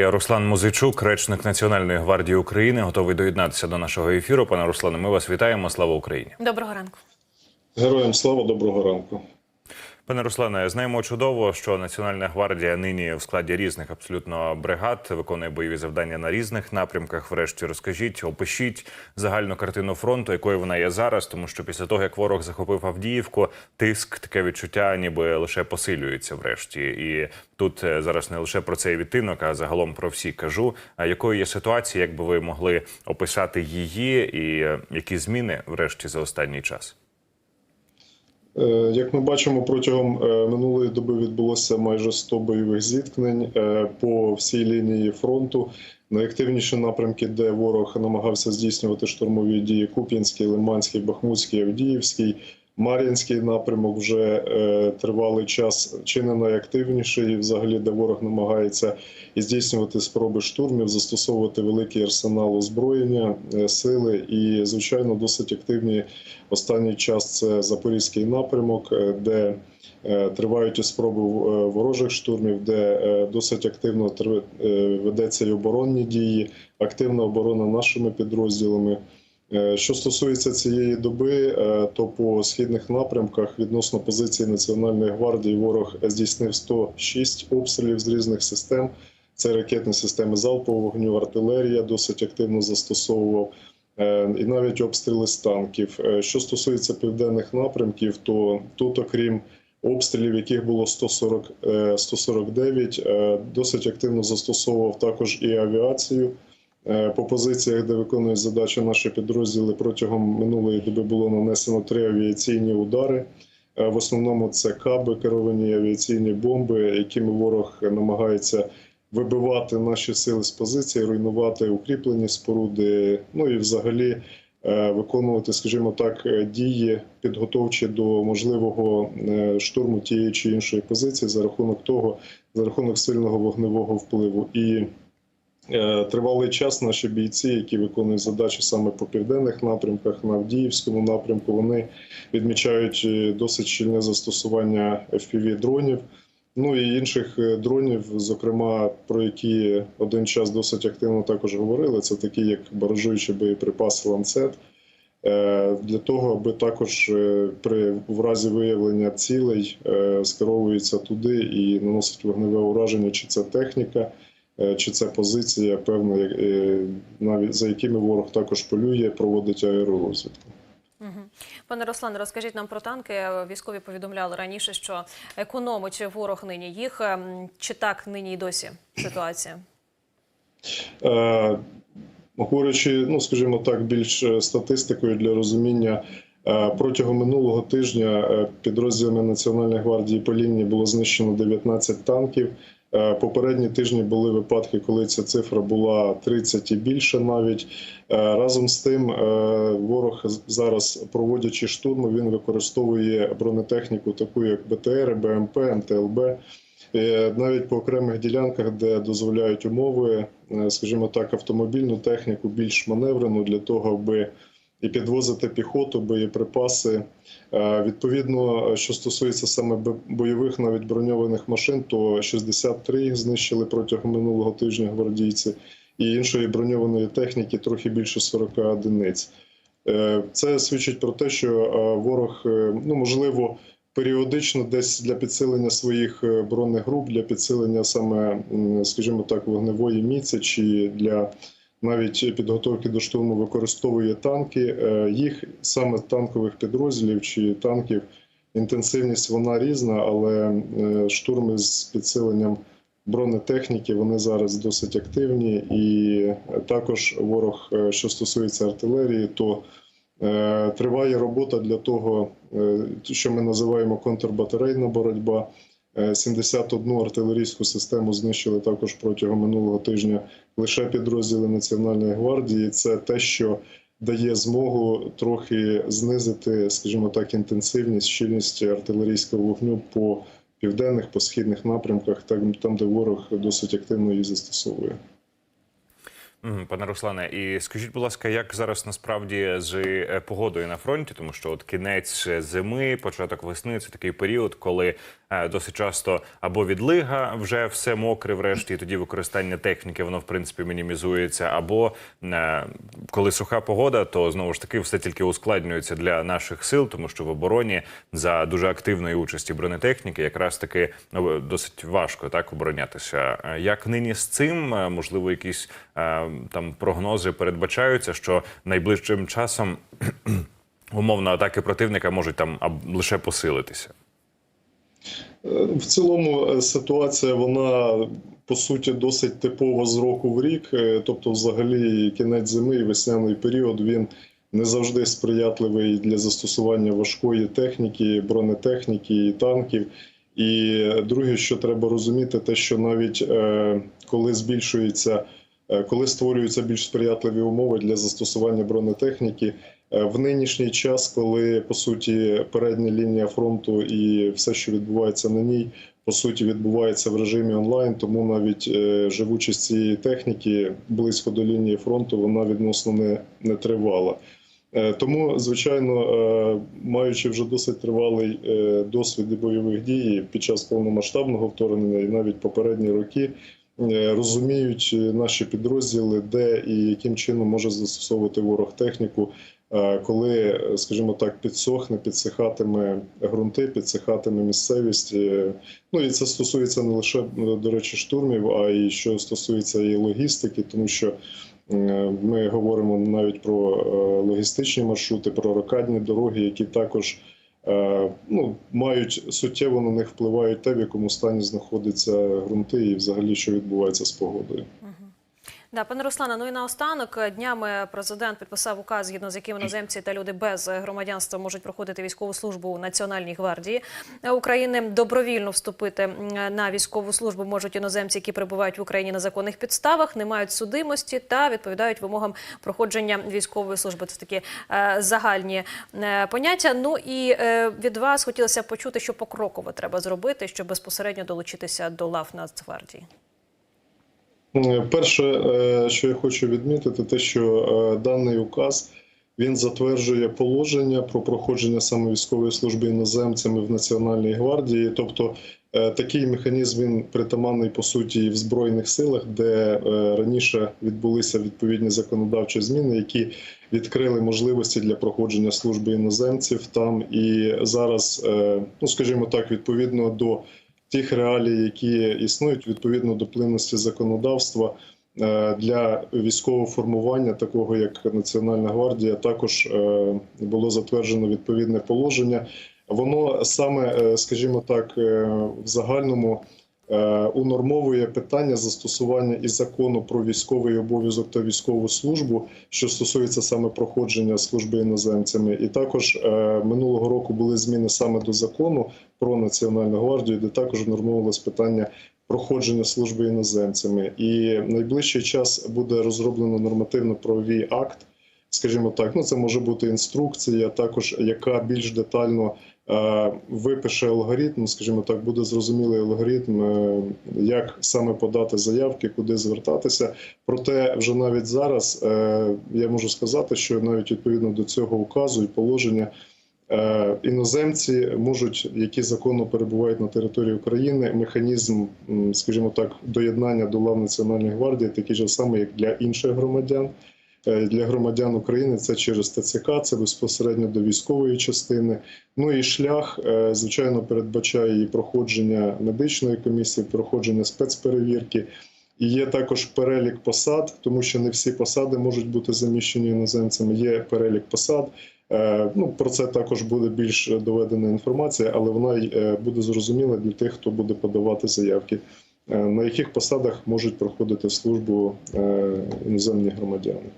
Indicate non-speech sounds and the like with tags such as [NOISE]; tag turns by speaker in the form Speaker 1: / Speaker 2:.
Speaker 1: Я Руслан Музичук, речник Національної гвардії України, готовий доєднатися до нашого ефіру. Пане Руслане, ми вас вітаємо. Слава Україні!
Speaker 2: Доброго ранку.
Speaker 3: Героям слава, доброго ранку.
Speaker 1: Пане Руслане, знаємо чудово, що Національна гвардія нині в складі різних абсолютно бригад виконує бойові завдання на різних напрямках. Врешті розкажіть, опишіть загальну картину фронту, якою вона є зараз, тому що після того як ворог захопив Авдіївку, тиск таке відчуття, ніби лише посилюється. Врешті, і тут е, зараз не лише про цей відтинок, а загалом про всі кажу. А якою є ситуація, як би ви могли описати її, і е, які зміни врешті за останній час?
Speaker 3: Е, Як ми бачимо, протягом е, минулої доби відбулося майже 100 бойових зіткнень е, по всій лінії фронту. Найактивніші напрямки, де ворог намагався здійснювати штурмові дії: Куп'янський, Лиманський, Бахмутський, Авдіївський. Мар'їнський напрямок вже е, тривалий час чи не найактивніший, взагалі, де ворог намагається і здійснювати спроби штурмів, застосовувати великий арсенал озброєння, е, сили і, звичайно, досить активні останній час. Це Запорізький напрямок, е, де е, тривають і спроби е, ворожих штурмів, де е, досить активно тр- е, ведеться і оборонні дії, активна оборона нашими підрозділами. Е, Що стосується цієї доби, е, то по східних напрямках відносно позиції Національної гвардії ворог здійснив 106 обстрілів з різних систем. Це ракетні системи залпового вогню, артилерія досить активно застосовував. е, І навіть обстріли з танків. Що стосується південних напрямків, то тут, окрім обстрілів, яких було 140, е, 149, е, досить активно застосовував також і авіацію. Е, По позиціях, де виконують задачі наші підрозділи, протягом минулої доби було нанесено три авіаційні удари. Е, В основному це каби, керовані авіаційні бомби, якими ворог намагається вибивати наші сили з позиції, руйнувати укріплені споруди. Ну і взагалі е, виконувати, скажімо так, дії підготовчі до можливого штурму тієї чи іншої позиції за рахунок того, за рахунок сильного вогневого впливу. І Тривалий час наші бійці, які виконують задачі саме по південних напрямках, на Авдіївському напрямку, вони відмічають е, досить щільне застосування fpv дронів. Ну і інших е, дронів, зокрема про які один час досить активно також говорили. Це такі, як баражуючі боєприпаси ланцет. Е, Для того, аби також е, при в разі виявлення цілей е, скеровується туди і наносить вогневе ураження, чи це техніка, е, чи це позиція, певна, е, навіть за якими ворог також полює, проводить аеророзвідку.
Speaker 2: Пане Руслане, розкажіть нам про танки. Військові повідомляли раніше, що економить ворог нині їх. Ем, Чи так нині й досі ситуація?
Speaker 3: Е, Говорячи, ну скажімо так, більш е, статистикою для розуміння. е, Протягом минулого тижня е, підрозділами Національної гвардії по лінії було знищено 19 танків. Е, Попередні тижні були випадки, коли ця цифра була 30 і більше навіть. Е, Разом з тим, е, ворог зараз, проводячи штурми, він використовує бронетехніку, таку як БТР, БМП, МТЛБ. Навіть по окремих ділянках, де дозволяють умови, скажімо так, автомобільну техніку більш маневрену для того, аби і підвозити піхоту, боєприпаси. Е, Відповідно, що стосується саме бойових, навіть броньованих машин, то 63 їх знищили протягом минулого тижня гвардійці, і іншої броньованої техніки трохи більше 40 одиниць. Е, Це свідчить про те, що е, ворог, ну можливо, періодично десь для підсилення своїх е, бронних груп, для підсилення саме, скажімо так, вогневої міці чи для навіть підготовки до штурму використовує танки. Е, Їх саме танкових підрозділів чи танків інтенсивність вона різна, але е, штурми з підсиленням бронетехніки вони зараз досить активні, і також ворог, е, що стосується артилерії, то Триває робота для того, що ми називаємо контрбатарейна боротьба. Е, 71 артилерійську систему знищили також протягом минулого тижня лише підрозділи Національної гвардії. Це те, що дає змогу трохи знизити, скажімо так, інтенсивність, щільність артилерійського вогню по південних, по східних напрямках, там де ворог досить активно її застосовує.
Speaker 1: Пане Руслане, і скажіть, будь ласка, як зараз насправді з е, погодою на фронті, тому що от кінець зими, початок весни це такий період, коли е, досить часто або відлига вже все мокре, врешті, і тоді використання техніки воно в принципі мінімізується, або е, коли суха погода, то знову ж таки все тільки ускладнюється для наших сил, тому що в обороні за дуже активної участі бронетехніки якраз таки ну, досить важко так оборонятися. Як нині з цим можливо, якісь там прогнози передбачаються, що найближчим часом [CLEARS THROAT] умовно атаки противника можуть там лише посилитися.
Speaker 3: Е, В цілому е, ситуація вона по суті досить типова з року в рік. Е, Тобто, взагалі, кінець зими і весняний період він не завжди сприятливий для застосування важкої техніки, бронетехніки і танків. І друге, що треба розуміти, те, що навіть е, коли збільшується, е, коли створюються більш сприятливі умови для застосування бронетехніки, Е, В нинішній час, коли по суті передня лінія фронту і все, що відбувається на ній, по суті відбувається в режимі онлайн, тому навіть е, живучість цієї техніки близько до лінії фронту вона відносно не, не тривала. Е, Тому, звичайно, е, маючи вже досить тривалий е, досвід бойових дій під час повномасштабного вторгнення і навіть попередні роки, е, розуміють е, наші підрозділи, де і яким чином може застосовувати ворог техніку, е, коли, скажімо так, підсохне, підсихатиме ґрунти, підсихатиме місцевість. Е, Ну і це стосується не лише до речі штурмів, а й що стосується і логістики, тому що е, ми говоримо навіть про е, логістичні маршрути, про рокадні дороги, які також е, ну, мають суттєво на них впливають те, в якому стані знаходяться ґрунти, і взагалі що відбувається з погодою.
Speaker 2: Да, пане Руслане, ну і наостанок днями президент підписав указ, згідно з яким іноземці та люди без громадянства можуть проходити військову службу у Національній гвардії України. Добровільно вступити на військову службу можуть іноземці, які перебувають в Україні на законних підставах, не мають судимості та відповідають вимогам проходження військової служби. Це такі е, загальні е, поняття. Ну і е, від вас хотілося б почути, що покроково треба зробити, щоб безпосередньо долучитися до лав Нацгвардії.
Speaker 3: Е, Перше, е, що я хочу відмітити, те, що е, даний указ він затверджує положення про проходження саме військової служби іноземцями в Національній гвардії. Тобто такий механізм він притаманний по суті в збройних силах, де раніше відбулися відповідні законодавчі зміни, які відкрили можливості для проходження служби іноземців там. І зараз, ну скажімо так, відповідно до тих реалій, які існують відповідно до плинності законодавства е, для військового формування, такого як Національна гвардія, також е, було затверджено відповідне положення. Воно саме, е, скажімо так, в загальному унормовує питання застосування і закону про військовий обов'язок та військову службу, що стосується саме проходження служби іноземцями. І також е, минулого року були зміни саме до закону про національну гвардію, де також нормувалось питання проходження служби іноземцями. І найближчий час буде розроблено нормативно-правовий акт. Скажімо так, ну це може бути інструкція, також яка більш детально е, випише алгоритм, скажімо так, буде зрозумілий алгоритм, е, як саме подати заявки, куди звертатися. Проте вже навіть зараз е, я можу сказати, що навіть відповідно до цього указу і положення Е, Іноземці можуть, які законно перебувають на території України, механізм, скажімо так, доєднання до лав Національної гвардії, такий же самий, як для інших громадян. Е, Для громадян України це через ТЦК, це безпосередньо до військової частини. Ну і шлях, е, звичайно, передбачає і проходження медичної комісії, проходження спецперевірки. І є також перелік посад, тому що не всі посади можуть бути заміщені іноземцями. Є перелік посад. Е, Ну про це також буде більш доведена інформація, але вона буде зрозуміла для тих, хто буде подавати заявки, на яких посадах можуть проходити службу е, іноземні громадяни.